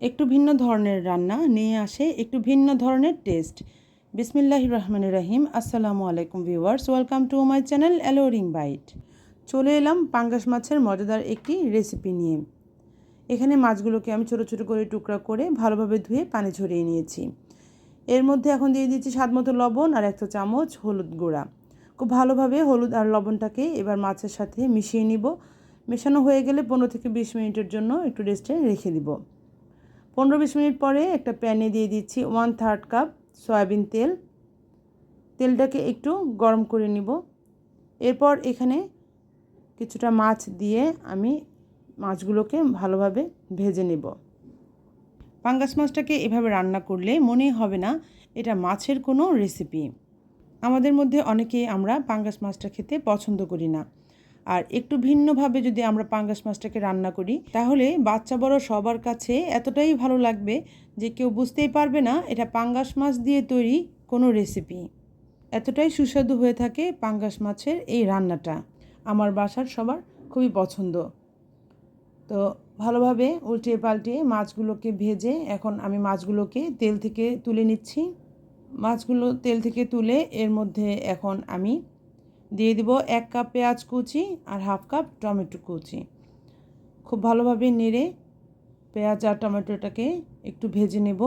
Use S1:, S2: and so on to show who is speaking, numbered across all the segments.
S1: একটু ভিন্ন ধরনের রান্না নিয়ে আসে, একটু ভিন্ন ধরনের টেস্ট বিসমিল্লাহ রহমান রাহিম। আসসালামু আলাইকুম viewers welcome to my channel alluring bite চলে এলাম পাঙ্গাস মাছের মজাদার একটি রেসিপি নিয়ে। এখানে মাছগুলোকে আমি ছোটো ছোটো করে টুকরা করে ভালোভাবে ধুয়ে পানি ঝরিয়ে নিয়েছি। এর মধ্যে এখন দিয়ে দিচ্ছি স্বাদ মতো লবণ আর একটা চামচ হলুদ গুঁড়া। খুব ভালোভাবে হলুদ আর লবণটাকে এবার মাছের সাথে মিশিয়ে নিব। মেশানো হয়ে গেলে পনেরো থেকে বিশ মিনিটের জন্য একটু রেস্টে রেখে দিব। পনেরো বিশ মিনিট পরে একটা প্যানে দিয়ে দিচ্ছি ওয়ান থার্ড কাপ সয়াবিন তেল। তেলটাকে একটু গরম করে নিব। এরপর এখানে কিছুটা মাছ দিয়ে আমি মাছগুলোকে ভালোভাবে ভেজে নেব। পাঙ্গাস মাছটাকে এভাবে রান্না করলে মনেই হবে না, এটা মাছের কোনো রেসিপি আমাদের মধ্যে অনেকেই আমরা পাঙ্গাস মাছটা খেতে পছন্দ করি না। আর একটু ভিন্নভাবে যদি আমরা পাঙ্গাস মাছটাকে রান্না করি, তাহলে বাচ্চা বড় সবার কাছে এতটাই ভালো লাগবে যে কেউ বুঝতেই পারবে না এটা পাঙ্গাস মাছ দিয়ে তৈরি কোনো রেসিপি এতটাই সুস্বাদু হয়ে থাকে পাঙ্গাস মাছের এই রান্নাটা। আমার বাসার সবার খুবই পছন্দ। তো ভালোভাবে উল্টিয়ে পাল্টিয়ে মাছগুলোকে ভেজে এখন আমি মাছগুলোকে তেল থেকে তুলে নিচ্ছি। মাছগুলো তেল থেকে তুলে এর মধ্যে এখন আমি দিয়ে দিব এক কাপ পেঁয়াজ কুচি আর হাফ কাপ টমেটো কুচি। খুব ভালোভাবে নেড়ে পেঁয়াজ আর টমেটোটাকে একটু ভেজে নেব।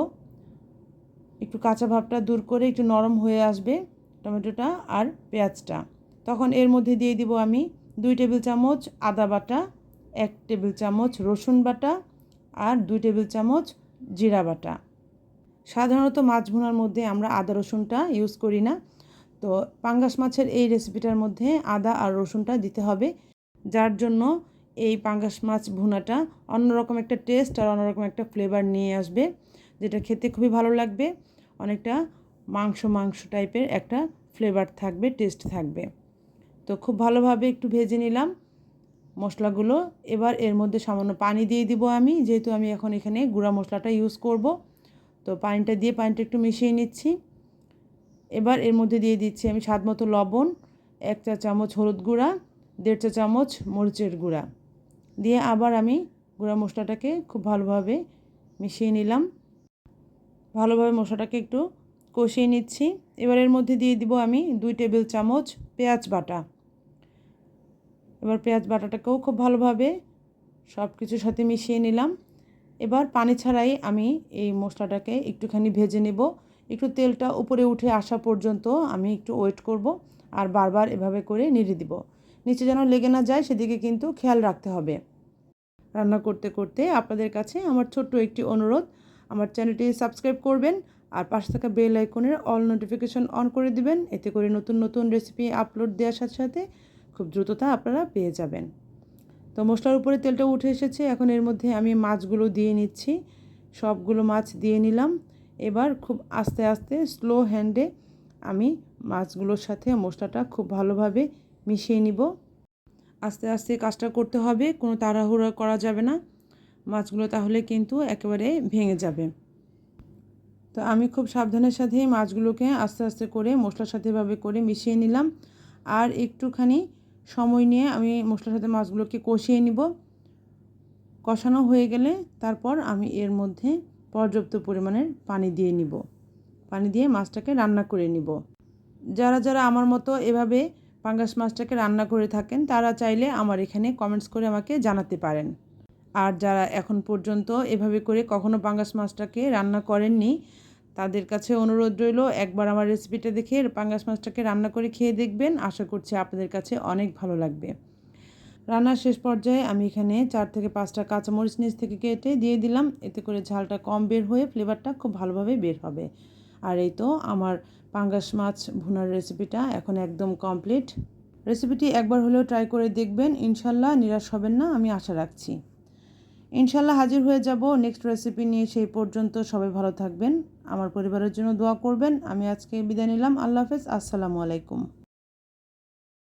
S1: একটু কাঁচা ভাবটা দূর করে একটু নরম হয়ে আসবে টমেটোটা আর পেঁয়াজটা। তখন এর মধ্যে দিয়ে দিব আমি দুই টেবিল চামচ আদা বাটা, এক টেবিল চামচ রসুন বাটা আর দুই টেবিল চামচ জিরা বাটা। সাধারণত মাছ ভুনার মধ্যে আমরা আদা রসুনটা ইউজ করি না। তো পাঙ্গাস মাছের এই রেসিপিটার মধ্যে আদা আর রসুনটা দিতে হবে। যার জন্য এই পাঙ্গাস মাছ ভুনাটা অন্যরকম একটা টেস্ট আর অন্যরকম একটা ফ্লেভার নিয়ে আসবে, যেটা খেতে খুবই ভালো লাগবে। অনেকটা মাংস মাংস টাইপের একটা ফ্লেভার থাকবে টেস্ট থাকবে। তো খুব ভালোভাবে একটু ভেজে নিলাম। মশলাগুলো এবার এর মধ্যে সামান্য পানি দিয়ে দিব আমি, যেহেতু আমি এখন এখানে গুঁড়া মশলাটা ইউজ করব। তো পানিটা দিয়ে পানিটা একটু মিশিয়ে নিচ্ছি। এবার এর মধ্যে দিয়ে দিচ্ছি আমি স্বাদ মতো লবণ, এক চা চামচ হলুদ গুঁড়া, দেড় চা চামচ মরিচের গুঁড়া। দিয়ে আবার আমি গুঁড়া মশলাটাকে খুব ভালোভাবে মিশিয়ে নিলাম। ভালোভাবে মশলাটাকে একটু কষিয়ে নিচ্ছি। এবার এর মধ্যে দিয়ে দিব আমি দুই টেবিল চামচ পেঁয়াজ বাটা। এবার পেঁয়াজ বাটাটাকেও খুব ভালোভাবে সব কিছুর সাথে মিশিয়ে নিলাম। এবার পানি ছাড়াই আমি এই মশলাটাকে একটুখানি ভেজে নেব। একটু তেলটা উপরে উঠে আসা পর্যন্ত আমি একটু ওয়েট করব আর বারবার এভাবে করে নেড়ে দিব। নিচে যেন লেগে না যায়, সেদিকে কিন্তু খেয়াল রাখতে হবে। রান্না করতে করতে আপনাদের কাছে আমার ছোট্ট একটি অনুরোধ, আমার চ্যানেলটি সাবস্ক্রাইব করবেন আর পাশে থাকা বেল আইকনের অল নোটিফিকেশন অন করে দিবেন। এতে করে নতুন নতুন রেসিপি আপলোড দেওয়ার সাথে সাথে খুব দ্রুততা আপনারা পেয়ে যাবেন। তো মশলার উপরে তেলটা উঠে এসেছে। এখন এর মধ্যে আমি মাছগুলো দিয়ে নিচ্ছি। সবগুলো মাছ দিয়ে নিলাম। এবার খুব আস্তে আস্তে স্লো হ্যান্ডে আমি মাছগুলোর সাথে মশলাটা খুব ভালোভাবে মিশিয়ে নিব। আস্তে আস্তে কাজটা করতে হবে, কোনো তাড়াহুড়া করা যাবে না। মাছগুলো তাহলে কিন্তু একেবারে ভেঙে যাবে। তো আমি খুব সাবধানের সাথেই মাছগুলোকে আস্তে আস্তে করে মশলার সাথে এভাবে করে মিশিয়ে নিলাম। আর একটুখানি সময় নিয়ে আমি মশলার সাথে মাছগুলোকে কষিয়ে নিব। কষানো হয়ে গেলে তারপর আমি এর মধ্যে পর্যাপ্ত পরিমাণের পানি দিয়ে নিব। পানি দিয়ে মাছটাকে রান্না করে নিব। যারা যারা আমার মতো এভাবে পাঙ্গাস মাছটাকে রান্না করে থাকেন, তারা চাইলে আমার এখানে কমেন্টস করে আমাকে জানাতে পারেন। আর যারা এখন পর্যন্ত এভাবে করে কখনো পাঙ্গাস মাছটাকে রান্না করেননি, তাদের কাছে অনুরোধ রইল, একবার আমার রেসিপিটা দেখে পাঙ্গাস মাছটাকে রান্না করে খেয়ে দেখবেন। আশা করছি আপনাদের কাছে অনেক ভালো লাগবে। রান্নার শেষ পর্যায়ে আমি এখানে চার থেকে পাঁচটা কাঁচামরিচ নিচ থেকে কেটে দিয়ে দিলাম। এতে করে ঝালটা কম বের হয়ে ফ্লেভারটা খুব ভালোভাবে বের হবে। আর এই তো আমার পাঙ্গাস মাছ ভুনার রেসিপিটা এখন একদম কমপ্লিট রেসিপিটি একবার হলেও ট্রাই করে দেখবেন। ইনশাল্লাহ নিরাশ হবেন না, আমি আশা রাখছি। ইনশাল্লাহ হাজির হয়ে যাব নেক্সট রেসিপি নিয়ে সেই পর্যন্ত। সবাই ভালো থাকবেন। আমার পরিবারের জন্য দোয়া করবেন। আমি আজকে বিদায় নিলাম। আল্লাহ হাফেজ। আসসালামু আলাইকুম।